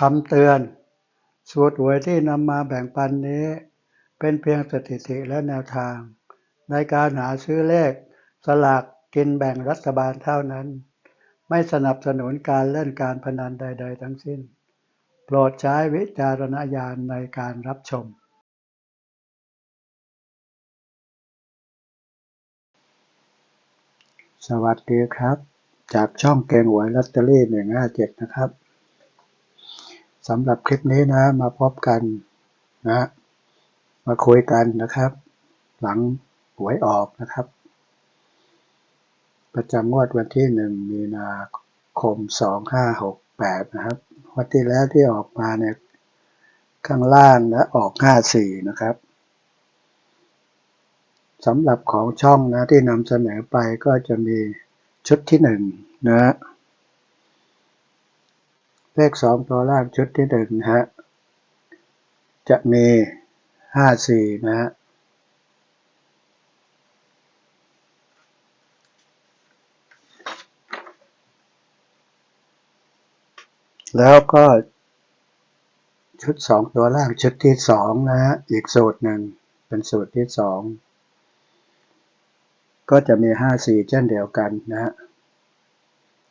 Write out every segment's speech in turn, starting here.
คำเตือน สูตรหวยที่นำมาแบ่งปันนี้ เป็นเพียงสถิติและแนวทาง ในการหาซื้อเลข สลากกินแบ่งรัฐบาลเท่านั้น ไม่สนับสนุนการเล่นการพนันใด ๆ ทั้งสิ้น โปรดใช้วิจารณญาณในการรับชม สวัสดีครับ จากช่องเกงหวยลอตเตอรี่หนึ่งห้าเจ็ดนะครับ สำหรับคลิปนี้นะ มาพบกันนะ มาคุยกันนะครับ หลังหวยออกนะครับ ประจำงวดวันที่หนึ่งมีนาคมสองห้าหกแปดนะครับวันที่แล้วที่ออกมาเนี่ยข้างล่างและออกห้าสี่นะครับสำหรับของช่องนะที่นำเสนอไปก็จะมีชุดที่หนึ่งนะ เลขสองตัวล่างชุดที่หนึ่งนะฮะ จะมีห้าสี่นะฮะแล้วก็ชุดสองตัวล่างชุดที่สองนะฮะอีกสูตรหนึ่งเป็นสูตรที่สองก็จะมีห้าสี่เช่นเดียวกันนะฮะ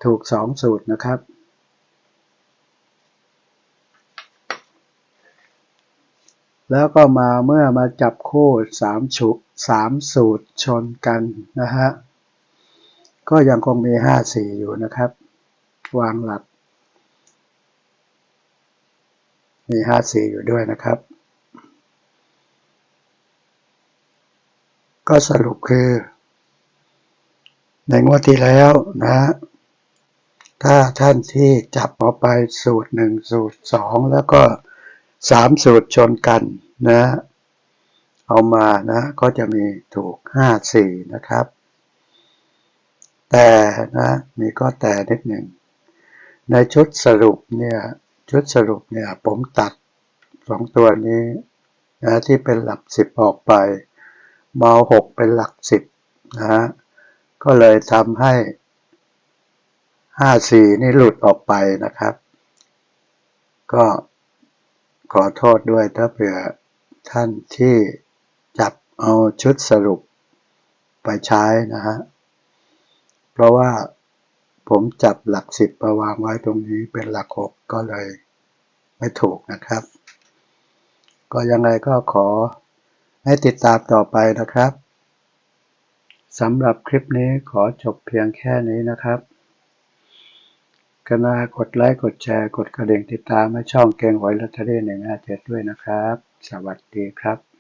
ถูกสองสูตรนะครับ แล้วก็มาเมื่อมาจับคู่สามชุสามสูตรชนกันนะฮะ ก็ยังคงมีห้าสี่อยู่นะครับ วางหลัก มีห้าสี่อยู่ด้วยนะครับ ก็สรุปคือ ในงวดที่แล้วนะ ถ้าท่านที่จับออกไปสูตรหนึ่งสูตรสองแล้วก็ สามสูตรชนกันนะ เอามานะก็จะมีถูกห้าสี่นะครับ แต่นะมีก็แต่นิดหนึ่ง ในชุดสรุปเนี่ยชุดสรุปเนี่ยผมตัดสองตัวนี้นะที่เป็นหลักสิบออกไปมเอาหกเป็นหลักสิบนะฮะก็เลยทำให้ห้าสี่นี่หลุดออกไปนะครับ ก็ ขอโทษด้วยถ้าเผื่อท่านที่จับเอาชุดสรุปไปใช้นะฮะ เพราะว่าผมจับหลักสิบมาวางไว้ตรงนี้เป็นหลักหกก็เลยไม่ถูกนะครับ ก็ยังไงก็ขอให้ติดตามต่อไปนะครับสำหรับคลิปนี้ขอจบเพียงแค่นี้นะครับ กรุณากดไลค์ กดแชร์ กดกระดิ่งติดตามให้ช่องเกงหวยลอตเตอรี่หนึ่งห้าเจ็ดด้วยนะครับ สวัสดีครับ